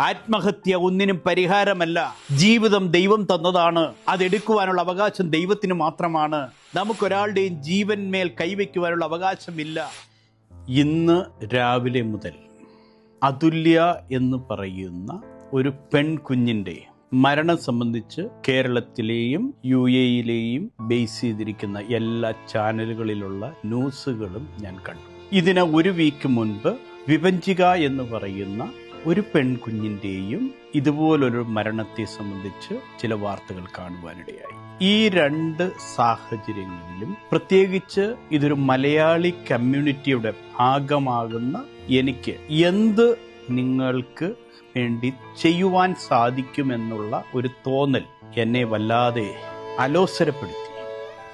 ആത്മഹത്യ ഒന്നിനും പരിഹാരമല്ല. ജീവിതം ദൈവം തന്നതാണ്. അതെടുക്കുവാനുള്ള അവകാശം ദൈവത്തിന് മാത്രമാണ്. നമുക്കൊരാളുടെയും ജീവന്മേൽ കൈവയ്ക്കുവാനുള്ള അവകാശമില്ല. ഇന്ന് രാവിലെ മുതൽ അതുല്യ എന്ന് പറയുന്ന ഒരു പെൺകുഞ്ഞിന്റെ മരണം സംബന്ധിച്ച് കേരളത്തിലെയും യു എയിലെയും ബേസ് ചെയ്തിരിക്കുന്ന എല്ലാ ചാനലുകളിലുള്ള ന്യൂസുകളും ഞാൻ കണ്ടു. ഇതിന് ഒരു വീക്ക് മുൻപ് വിഭഞ്ചിക എന്ന് പറയുന്ന ഒരു പെൺകുഞ്ഞിന്റെയും ഇതുപോലൊരു മരണത്തെ സംബന്ധിച്ച് ചില വാർത്തകൾ കാണുവാനിടയായി. ഈ രണ്ട് സാഹചര്യങ്ങളിലും പ്രത്യേകിച്ച് ഇതൊരു മലയാളി കമ്മ്യൂണിറ്റിയുടെ ഭാഗമാകുന്ന എനിക്ക് എന്ത് നിങ്ങൾക്ക് വേണ്ടി ചെയ്യുവാൻ സാധിക്കുമെന്നുള്ള ഒരു തോന്നൽ എന്നെ വല്ലാതെ അലോസരപ്പെടുത്തി.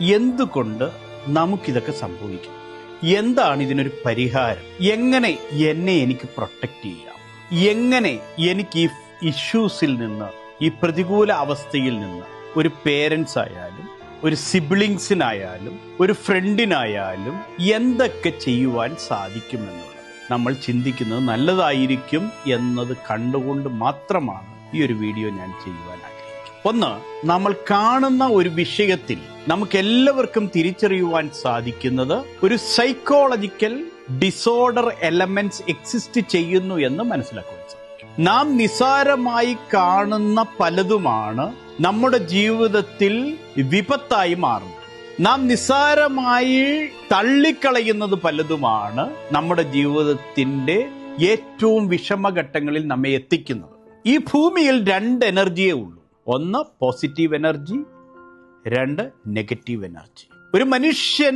എന്തുകൊണ്ട് നമുക്കിതൊക്കെ സംഭവിക്കും? എന്താണ് ഇതിനൊരു പരിഹാരം? എങ്ങനെ എന്നെ എനിക്ക് പ്രൊട്ടക്റ്റ് ചെയ്യാം? എങ്ങനെ എനിക്ക് ഈ ഇഷ്യൂസിൽ നിന്ന് ഈ പ്രതികൂല അവസ്ഥയിൽ നിന്ന് ഒരു പേരൻസ് ആയാലും ഒരു സിബ്ലിങ്സിനായാലും ഒരു ഫ്രണ്ടിനായാലും എന്തൊക്കെ ചെയ്യുവാൻ സാധിക്കുമെന്നുള്ളത് നമ്മൾ ചിന്തിക്കുന്നത് നല്ലതായിരിക്കും എന്നത് കണ്ടുകൊണ്ട് മാത്രമാണ് ഈ ഒരു വീഡിയോ ഞാൻ ചെയ്യുവാൻ ആഗ്രഹിക്കുന്നത്. ഒന്ന് നമ്മൾ കാണുന്ന ഒരു വിഷയത്തിൽ നമുക്ക് എല്ലാവർക്കും തിരിച്ചറിയുവാൻ സാധിക്കുന്നത് ഒരു സൈക്കോളജിക്കൽ ഡിസോർഡർ എലമെന്റ്സ് എക്സിസ്റ്റ് ചെയ്യുന്നു എന്ന് മനസ്സിലാക്കുവാൻ സാധിക്കും. നാം നിസാരമായി കാണുന്ന പലതുമാണ് നമ്മുടെ ജീവിതത്തിൽ വിപത്തായി മാറുന്നത്. നാം നിസ്സാരമായി തള്ളിക്കളയുന്നത് പലതുമാണ് നമ്മുടെ ജീവിതത്തിന്റെ ഏറ്റവും വിഷമഘട്ടങ്ങളിൽ നമ്മെ എത്തിക്കുന്നത്. ഈ ഭൂമിയിൽ രണ്ട് എനർജിയേ ഉള്ളൂ. ഒന്ന് പോസിറ്റീവ് എനർജി രണ്ട് നെഗറ്റീവ് എനർജി ഒരു മനുഷ്യൻ